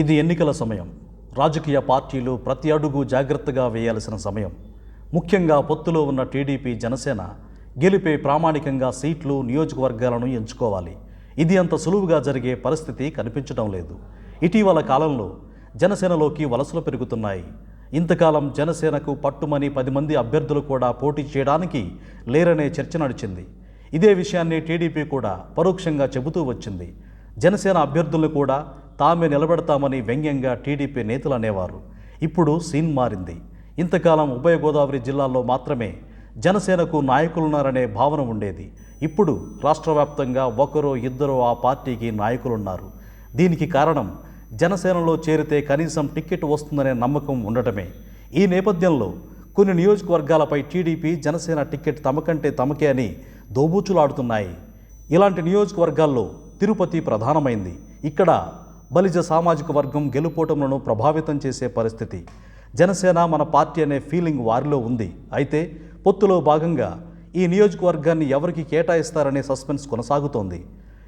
ఇది ఎన్నికల సమయం. రాజకీయ పార్టీలు ప్రతి అడుగు జాగ్రత్తగా వేయాల్సిన సమయం. ముఖ్యంగా పొత్తులో ఉన్న టీడీపీ జనసేన గెలిపే ప్రామాణికంగా సీట్లు నియోజకవర్గాలను ఎంచుకోవాలి. ఇది అంత సులువుగా జరిగే పరిస్థితి కనిపించడం లేదు. ఇటీవల కాలంలో జనసేనలోకి వలసలు పెరుగుతున్నాయి. ఇంతకాలం జనసేనకు పట్టుమని పది మంది అభ్యర్థులు కూడా పోటీ చేయడానికి లేరనే చర్చ నడిచింది. ఇదే విషయాన్ని టీడీపీ కూడా పరోక్షంగా చెబుతూ వచ్చింది. జనసేన అభ్యర్థులను కూడా తామే నిలబెడతామని వ్యంగ్యంగా టీడీపీ నేతలు అనేవారు. ఇప్పుడు సీన్ మారింది. ఇంతకాలం ఉభయ గోదావరి జిల్లాల్లో మాత్రమే జనసేనకు నాయకులున్నారనే భావన ఉండేది. ఇప్పుడు రాష్ట్ర వ్యాప్తంగా ఒకరో ఇద్దరో ఆ పార్టీకి నాయకులున్నారు. దీనికి కారణం జనసేనలో చేరితే కనీసం టికెట్ వస్తుందనే నమ్మకం ఉండటమే. ఈ నేపథ్యంలో కొన్ని నియోజకవర్గాలపై టీడీపీ జనసేన టికెట్ తమకంటే తమకే అని దోబూచులాడుతున్నాయి. ఇలాంటి నియోజకవర్గాల్లో తిరుపతి ప్రధానమైంది. ఇక్కడ బలిజ సామాజిక వర్గం గెలుపోటములను ప్రభావితం చేసే పరిస్థితి. జనసేన మన పార్టీ అనే ఫీలింగ్ వారిలో ఉంది. అయితే పొత్తులో భాగంగా ఈ నియోజకవర్గాన్ని ఎవరికి కేటాయిస్తారనే సస్పెన్స్ కొనసాగుతోంది.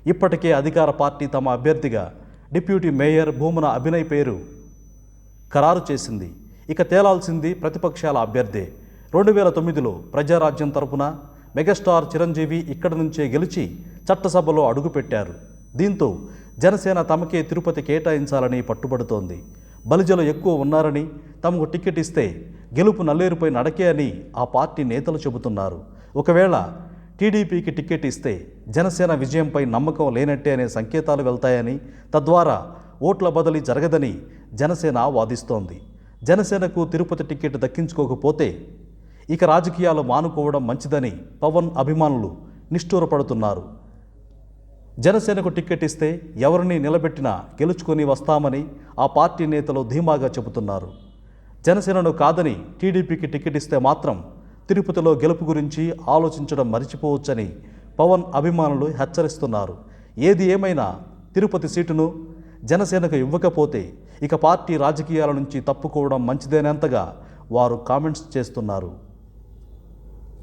ఇప్పటికే అధికార పార్టీ తమ అభ్యర్థిగా డిప్యూటీ మేయర్ భూమన అభినయ్ పేరు ఖరారు చేసింది. ఇక తేలాల్సింది ప్రతిపక్షాల అభ్యర్థే. రెండు వేల తొమ్మిదిలో ప్రజారాజ్యం తరపున మెగాస్టార్ చిరంజీవి ఇక్కడి నుంచే గెలిచి చట్టసభలో అడుగుపెట్టారు. దీంతో జనసేన తమకే తిరుపతి కేటాయించాలని పట్టుబడుతోంది. బలిజలు ఎక్కువ ఉన్నారని తమకు టికెట్ ఇస్తే గెలుపు నల్లేరుపై నడకే అని ఆ పార్టీ నేతలు చెబుతున్నారు. ఒకవేళ టీడీపీకి టికెట్ ఇస్తే జనసేన విజయంపై నమ్మకం లేనట్టే అనే సంకేతాలు వెళ్తాయని తద్వారా ఓట్ల బదిలీ జరగదని జనసేన వాదిస్తోంది. జనసేనకు తిరుపతి టికెట్ దక్కించుకోకపోతే ఇక రాజకీయాలు మానుకోవడం మంచిదని పవన్ అభిమానులు నిష్ఠూరపడుతున్నారు. జనసేనకు టికెట్ ఇస్తే ఎవరిని నిలబెట్టినా గెలుచుకొని వస్తామని ఆ పార్టీ నేతలు ధీమాగా చెబుతున్నారు. జనసేనను కాదని టీడీపీకి టికెట్ ఇస్తే మాత్రం తిరుపతిలో గెలుపు గురించి ఆలోచించడం మరిచిపోవచ్చని పవన్ అభిమానులు హెచ్చరిస్తున్నారు. ఏది ఏమైనా తిరుపతి సీటును జనసేనకు ఇవ్వకపోతే ఇక పార్టీ రాజకీయాల నుంచి తప్పుకోవడం మంచిదేనంతగా వారు కామెంట్స్ చేస్తున్నారు.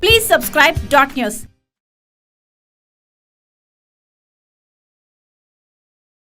Please subscribe dot news.